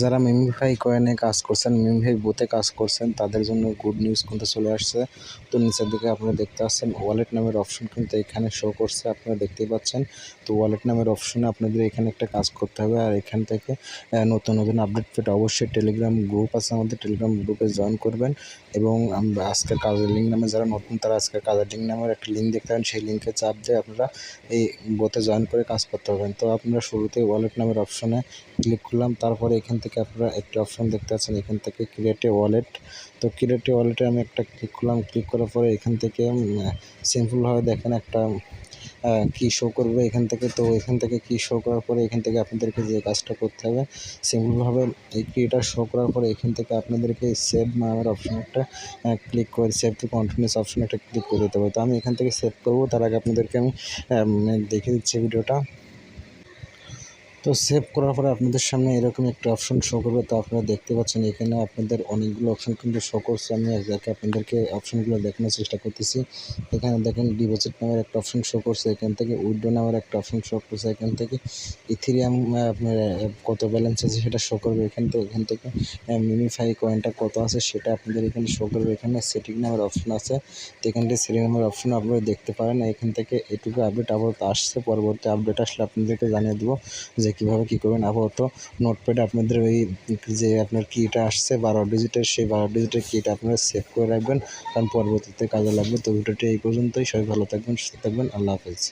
যারা মিমিফাই কয়েনে কাজ করছেন মিমিফাই বুথে কাজ করছেন, তাদের জন্য গুড নিউজ কিন্তু চলে আসছে। তো নিচের দিকে আপনারা দেখতে পাচ্ছেন ওয়ালেট নামের অপশন কিন্তু এখানে শো করছে, আপনারা দেখতেই পাচ্ছেন। তো ওয়ালেট নামের অপশনে আপনাদের এখানে একটা কাজ করতে হবে, আর এখান থেকে নতুন নতুন আপডেট পেতে অবশ্যই টেলিগ্রাম গ্রুপ আছে আমাদের টেলিগ্রাম গ্রুপে জয়েন করবেন। এবং আজকের কাজের লিঙ্ক নামে, যারা নতুন, তারা আজকের কাজের লিঙ্ক নামের একটা লিঙ্ক দেখতে পাবেন সেই লিঙ্কে চাপ দিয়ে আপনারা এই বোতে জয়েন করে কাজ করতে পারবেন। তো আপনারা শুরুতে ওয়ালেট নামের অপশনে ক্লিক করলাম, তারপরে এখান থেকে আপনারা একটি অপশান দেখতে পাচ্ছেন, এখান থেকে ক্রিয়েট ওয়ালেট তো ক্রিয়েট ওয়ালেটে আমি একটা ক্লিক করলাম ক্লিক করার পরে এখান থেকে সিম্পলভাবে দেখেন একটা কি শো করবে এখান থেকে। তো এখান থেকে কি শো করার পরে এখান থেকে আপনাদেরকে যে কাজটা করতে হবে সিম্পলভাবে এই কিটা শো করার পরে এখান থেকে আপনাদেরকে সেভ নামের অপশন একটা ক্লিক করে সেভ টু কন্টিনিউস অপশন একটা ক্লিক করে দিতে হবে। তো আমি এখান থেকে সেভ করব, তার আগে আপনাদেরকে আমি দেখিয়ে দিচ্ছি ভিডিওটা তো সেভ করার পরে আপনাদের সামনে এরকম একটা অপশন শো করবে। তো আপনারা দেখতে পাচ্ছেন এখানে আপনাদের অনেকগুলো অপশন কিন্তু শো করছে। আমি এক একে আপনাদেরকে অপশনগুলো দেখানোর চেষ্টা করতেছি। এখানে দেখেন ডিপোজিট নামের একটা অপশন শো করছে। এখান থেকে উইড্রো নামের একটা অপশন শো করছে। এখান থেকে ইথিরিয়াম আপনার কত ব্যালেন্স আছে সেটা শো করবে এখান থেকে। এখান থেকে মিমিফাই কয়েনটা কত আছে সেটা আপনাদের এখানে শো করবে। এখানে সেটিং নামের অপশন আছে। তো এখান থেকে সেটিং নামের অপশন আপনারা দেখতে পারেন। এখান থেকে এটুকু আপডেট আপাতত আসছে। পরবর্তী আপডেট আসলে আপনাদেরকে জানিয়ে দেবো যে কীভাবে কী করবেন? আপাতত নোটপ্যাডে আপনাদের ওই যে আপনার কিটা আসছে, বারো ডিজিটের সেই বারো ডিজিটের কিটা আপনারা সেভ করে রাখবেন। কারণ পরবর্তীতে কাজে লাগবে। তো ভিডিওটি এই পর্যন্তই। সবাই ভালো থাকবেন, সুস্থ থাকবেন। আল্লাহ হাফেজ।